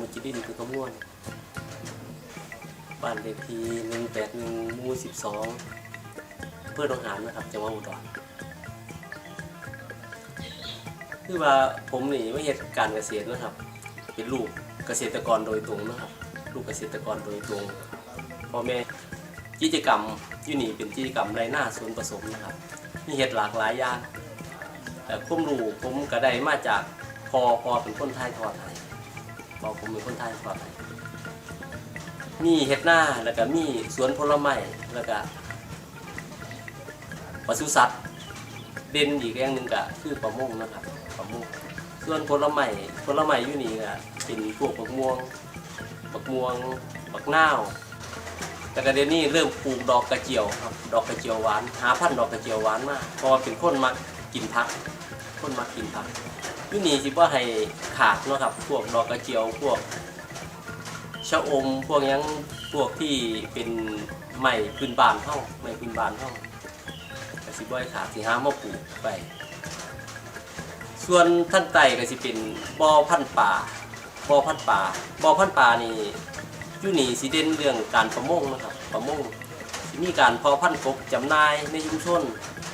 มาจีดินคือคำนวณบ้านเลขที่หนึ่งแปดหนึ่งมู่สิบสองเพื่อนองหานนะครับจังหวัดอุดรคือว่าผมนี่ไม่เหตุการเกษตรนะครับ เป็นลูกเกษตรกรโดยตรงนะครับ ลูกเกษตรกรโดยตรงพ่อแม่กิจกรรมยู่นี่เป็นกิจกรรมไรหน้าสวนผสมนะครับ มีเห็ดหลากหลายอย่างแต่ผมรู้ผมก็ได้มาจากพอพอเป็นคนไทยทอดให้ พอกผมเป็นคนไทยทอดให้มีเห็ดหน้าแล้วก็มีสวนผลไม้แล้วก็ปศุสัตว์เด่นอีกอย่างหนึ่งก็คือประมงนะครับประมงส่วนผลไม้ผลไม้อยู่นี่ก็เป็นพวกบักม่วงบักม่วงบักนาวแต่กระเดี๋ยวนี้เริ่มปลูกดอกกระเจียวครับดอกกระเจียวหวานหาพันธุ์ดอกกระเจียวหวานมากเพราะว่าเป็นคนมักกินผักคนมักกินผัก ที่นี่สิว่าให้ขาดเนาะครับ พวกดอกกระเจียวพวกชะอมพวกยังพวกที่เป็นไม้พื้นบ้านเฮาไม้พื้นบ้านเฮาก็สิบ่ให้ขาดสิหามาปลูกไป ส่วนท่านไต่ก็สิเป็นบ่อพันธุ์ป่าบ่อพันธุ์ป่าบ่อพันธุ์ป่านี่อยู่นี่สิเด่นเรื่องการประมงนะครับ ประมงมีการพาะพันธุ์กบจำหน่ายในชุมชน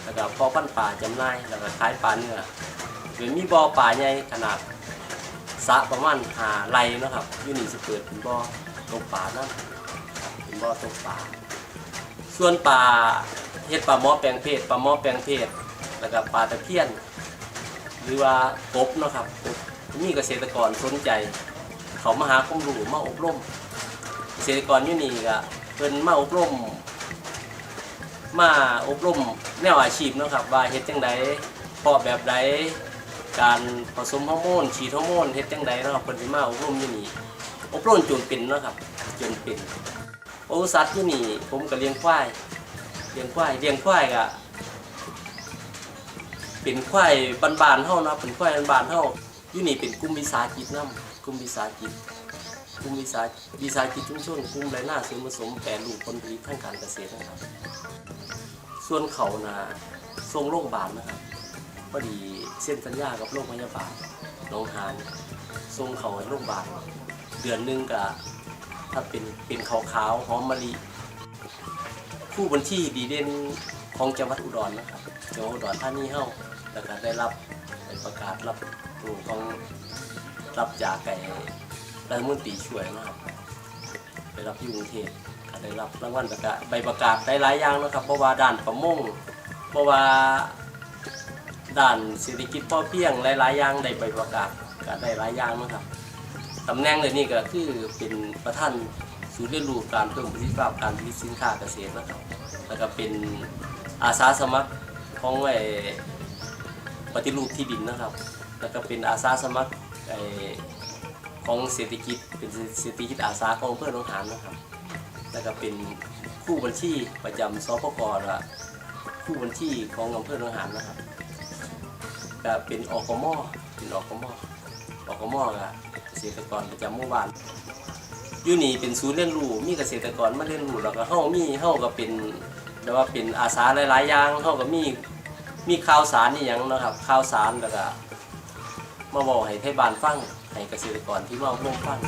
แล้วก็พาะพันธุ์ปลาจำหน่ายแล้วก็ขายปลาเนื้อ ดยมีบ่อปลาใหญ่ขนาดสระประมาณหาไรเนาะครับอยู่นี่สิเปิดเป็นบ่อตกปลานะเป็นบ่อตกปลาส่วนปลาเฮ็ดปลาหม้อแปลงเพศปลาหม้อแปลงเพศแล้วก็ปลาตะเพียน หรือว่ากบเนาะครับกบมีเกษตรกรสนใจ เขามาหาความรู้มาอบรม เกษตรกรอยู่นี่ก็เพิ่นมาอบรม มาอบรมแนวอาชีพเนาะครับว่าเฮ็ดจังไดพาะแบบใด การผสมฮอร์โมนฉีดฮอร์โมนเฮ็ดจังไดเนาะครับเพิ่นสิมาอบรมอยู่นี่อบรมจนเป็นเนาะครับจนเป็นโอสัตว์อยู่นี่ ผมก็เลี้ยงควายเลี้ยงควายเลี้ยงควายก็เป็นควายบ้านๆเฮาเนาะเป็นควายบ้านๆเฮาอยู่นี่เป็นกลุ่มวิสาหกิจนํกลุ่มวิสาหกิจกลุ่มวิสาวิสาหกิจชุมชนกลุ่มไรหน้าส่วนผสมแปรรูปผลผลิตทางการเกษตรนะครับ ส่วนเขานะทรงโรงพยาบาลนะครับ พอดีเส้นสัญญากับโรงพยาบาลหนองหานส่งเขาให้โรงพยาบาลเดือนหนึงก็ถ้าเป็นเป็นขาวขาวๆหอมมะลิผู้บัญชีดีเด่นของจังหวัดอุดรนะครับจังหวัดอุดรธานีเฮาแล้วก็ได้รับได้ประกาศรับตัวของรับจากไก่รัฐมนตรีช่วยนะครับไปรับที่กรุงเทพก็ได้รับรางวัลประกาศใบประกาศได้หลายอย่างนะครับเพราะว่าด้านประมงเพราะว่า ด้านเศรษฐกิจพอเพียงหลายๆอย่างได้ใบประกาศก็ได้หลายอย่างนะครับตำแหน่งเลยนี่ก็คือเป็นประธานศูนย์เรียนรู้การเพิ่มประสิทธิภาพการผลิตสินค้าเกษตรนะครับแล้วก็เป็นอาสาสมัครของไอ้ปฏิรูปที่ดินนะครับ แล้วก็เป็นอาสาสมัครไอ้ของเศรษฐกิจเป็นเศรษฐกิจอาสาของอำเพื่อนหนองหานนะครับ แล้วก็เป็นผู้บัญชีประจำสปกและผู้บัญชีของอำเภอหนองหานนะครับ ก็เป็นอกมอเป็นอกมออกมอก็เกษตรกรประจำหมู่บ้านอยู่นี่เป็นศูนย์เรียนรู้มีเกษตรกรมาเรียนรู้แล้วก็เฮามีเฮาก็เป็นแต่ว่าเป็นอาสาหลายๆอย่างเฮาก็มีมีข่าวสารนี่ยังนะครับข่าวสารแล้วก็มาบอกให้ไทยบ้านฟังให้เกษตรกรที่มาร่วมฟัง